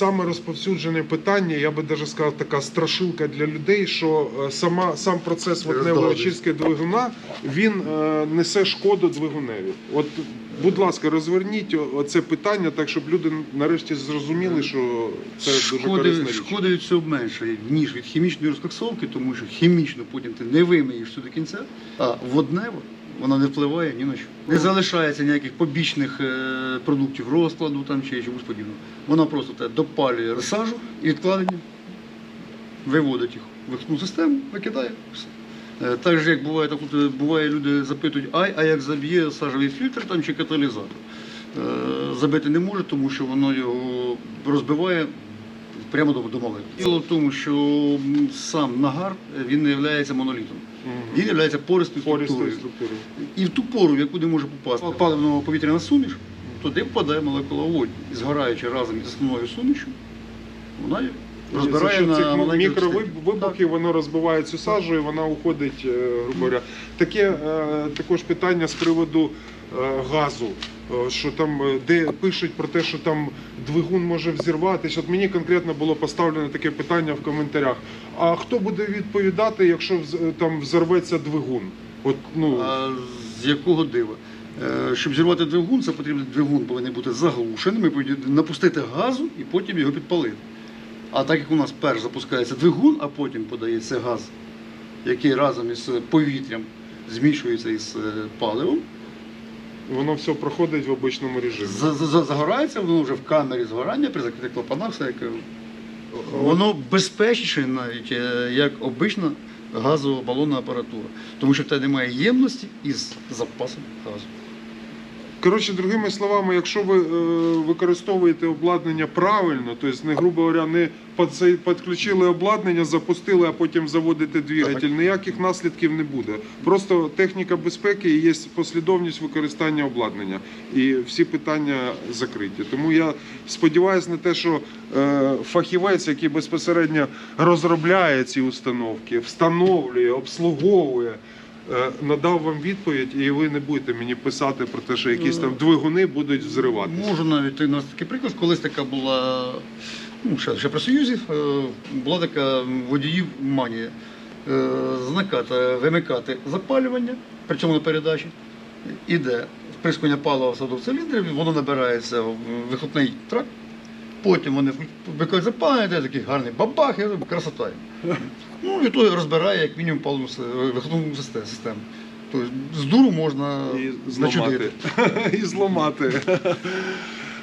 саме розповсюджене питання, я би навіть сказав, така страшилка для людей, що е, сама сам процес вогневої очистки двигуна він е, несе шкоду двигуневі. От, будь ласка, розверніть оце питання так, щоб люди нарешті зрозуміли, що це дуже Шкоди, корисна річ. шкоди від цього менше, ніж від хімічної розкоксовки, тому що хімічно потім ти не вимиєш все до кінця, а воднево вона не впливає ні на що. Не залишається ніяких побічних е, продуктів розкладу там чи чомусь подібного. Вона просто те допалює сажу і відкладення, виводить їх в вихідну систему, викидає. Все. Е, Так же, як буває, так от, е, буває, люди запитують, ай, а як заб'є сажовий фільтр там, чи каталізатор. Забити не може, тому що воно його розбиває прямо до, до молекул. Діло в тому, що сам нагар е, він не є монолітом. Він є пористою структурою. структурою. І в ту пору, в яку не може попасти паливно повітряна суміш, туди впадає молекула водню. І згораючи разом із основною сумішю, вона розбирає на маленькі мікровибухи, воно розбиває цю сажу і вона уходить, е, грубо говоря. Таке е, також питання з приводу газу. Е, Що там, е, де пишуть про те, що там двигун може взірватися. От мені конкретно було поставлено таке питання в коментарях. А хто буде відповідати, якщо е, там взорветься двигун? От, ну, А з якого дива? Щоб зірвати двигун, це потрібно двигун повинен бути заглушеним, напустити газу і потім його підпалити. А так як у нас перш запускається двигун, а потім подається газ, який разом із повітрям змішується із паливом, воно все проходить в обичному режимі. за- за- за- загорається, воно вже в камері згорання, при закритих клапанах, все як. е, Воно безпечніше навіть, е, як обична газова балонна апаратура. Тому що в тебе немає ємності із запасом газу. Коротше, другими словами, якщо ви е, використовуєте обладнання правильно, тобто не грубо говоря, не підключили обладнання, запустили, а потім заводите двигатель, ніяких наслідків не буде. Просто техніка безпеки і є послідовність використання обладнання. І всі питання закриті. Тому я сподіваюся на те, що е, фахівець, який безпосередньо розробляє ці установки, встановлює, обслуговує. Е, Надав вам відповідь, і ви не будете мені писати про те, що якісь там двигуни будуть взриватися. Можу навіть у нас такий приклад, колись така була, ну, ще, ще при Союзі, е, була така водіїв манія. Е, вимикати запалювання, причому на передачі, іде вприскування палива в саду циліндрів, воно набирається в вихлопний тракт, потім вони де такий гарний бабах, і красота. Ну, і то розбирає як мінімум паливну с- вихлопну систему. Тобто з дуру можна І зламати. І зламати.